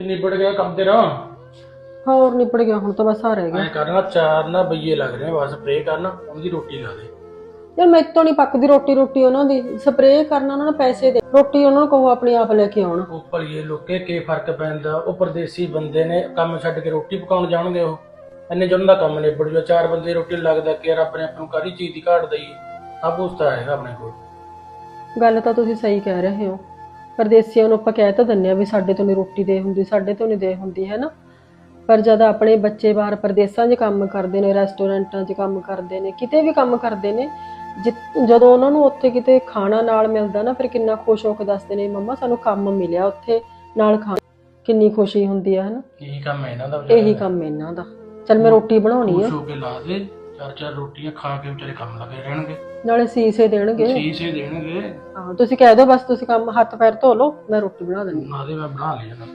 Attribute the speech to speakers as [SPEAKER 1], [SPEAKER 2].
[SPEAKER 1] ਨਿਬੜ ਗਿਆ ਕੰਮ ਤੇਰਾ?
[SPEAKER 2] ਹੋਰ ਨਿਪੜ ਗਿਆ ਹੁਣ ਤਾਂ ਬਸ ਆ ਰਹਿ ਗਿਆ।
[SPEAKER 1] ਐ ਕਰਨਾ ਚਾਰ ਨਾ ਬਈਏ ਲੱਗ ਰਹੇ ਆ, ਬਸ ਸਪਰੇ ਕਰਨਾ ਉਹਦੀ ਰੋਟੀ ਲਾ ਦੇ।
[SPEAKER 2] ਯਾਰ ਮੈਥੋਂ ਨਹੀਂ ਪੱਕਦੀ ਰੋਟੀ ਰੋਟੀ ਉਹਨਾਂ ਦੀ। ਸਪਰੇਅ ਕਰਨਾ ਉਹਨਾਂ ਨੂੰ ਪੈਸੇ ਦੇ। ਰੋਟੀ ਉਹਨਾਂ ਨੂੰ ਕਹੋ ਆਪਣੀ ਆਪ ਲੈ ਕੇ ਆਉਣ।
[SPEAKER 1] ਉਹ ਭਲੀਏ ਲੋਕੇ ਕੀ ਫ਼ਰਕ ਪੈਂਦਾ? ਉਹ ਪਰਦੇਸੀ ਬੰਦੇ ਨੇ ਕੰਮ ਛੱਡ ਕੇ ਰੋਟੀ ਪਕਾਉਣ ਜਾਣਗੇ ਉਹ। ਇੰਨੇ ਜਨ ਦਾ ਕੰਮ ਨਿਬੜ ਜੂ ਚਾਰ ਬੰਦੇ ਰੋਟੀ ਲੱਗਦਾ ਕਿ ਯਾਰ ਆਪਣੇ ਆਪ ਨੂੰ ਕਾਹਦੀ ਚੀਜ਼ ਦੀ ਘਾਟ ਦਈ ਸਭ ਹੈਗਾ ਆਪਣੇ ਕੋਲ।
[SPEAKER 2] ਗੱਲ ਤਾਂ ਤੁਸੀਂ ਸਹੀ ਕਹਿ ਰਹੇ ਹੋ। ਪਰਦੇਸੀਆਂ ਨੂੰ ਆਪਾਂ ਕਹਿ ਤਾਂ ਦਿੰਨੇ ਆ ਵੀ ਸਾਡੇ ਤੋਂ ਨਹੀਂ ਰੋਟੀ ਦੇ ਹੁੰਦੀ ਸਾਡੇ ਤੋਂ ਨਹੀਂ ਦੇ ਹੁੰਦੀ ਹੈ ਨਾ? ਪਰ ਜਦ ਆਪਣੇ ਬੱਚੇ ਬਾਹਰ ਪਰਦੇਸਾਂ 'ਚ ਕੰਮ ਕਰਦੇ ਨੇ ਰੈਸਟੋਰੈਂਟਾਂ 'ਚ ਕੰਮ ਕਰਦੇ ਨੇ ਕਿਤੇ ਵੀ ਕੰਮ ਕਰਦੇ ਨੇ ਜਦੋਂ ਉਹਨਾਂ ਨੂੰ ਉੱਥੇ ਕਿਤੇ ਖਾਣਾ ਨਾਲ ਮਿਲਦਾ ਨਾ ਫਿਰ ਕਿੰਨਾ ਖੁਸ਼ ਹੋ ਕੇ ਦੱਸਦੇ ਨੇ ਮੰਮਾ ਸਾਨੂੰ ਕੰਮ ਮਿਲਿਆ ਉੱਥੇ ਨਾਲ ਖਾਣਾ ਕਿੰਨੀ ਖੁਸ਼ੀ ਹੁੰਦੀ ਹੈ ਹਨਾ
[SPEAKER 1] ਇਹੀ ਕੰਮ ਹੈ ਇਹਨਾਂ ਦਾ
[SPEAKER 2] ਇਹੀ ਕੰਮ ਇਹਨਾਂ ਦਾ। ਚਲ ਮੈਂ ਰੋਟੀ ਬਣਾਉਣੀ ਆ।
[SPEAKER 1] ਖੁਸ਼ ਹੋ ਕੇ ਲਾ ਦੇ। ਚਾਰ ਚਾਰ ਰੋਟੀਆਂ ਖਾ ਕੇ ਵਿਚਾਰੇ ਕੰਮ ਲੱਗੇ ਰਹਿਣਗੇ।
[SPEAKER 2] ਨਾਲੇ ਸੀਸੇ ਦੇਣਗੇ।
[SPEAKER 1] ਸ਼ੀਸ਼ੇ ਦੇਣਗੇ।
[SPEAKER 2] ਹਾਂ ਤੁਸੀਂ ਕਹਿ ਦਿਓ ਬਸ ਤੁਸੀਂ ਕੰਮ ਹੱਥ ਪੈਰ ਧੋ ਲਓ ਮੈਂ ਰੋਟੀ ਬਣਾ ਦਿੰਦੀ।
[SPEAKER 1] ਨਾ ਦੇ ਮੈਂ ਬਣਾ ਲਿਆ।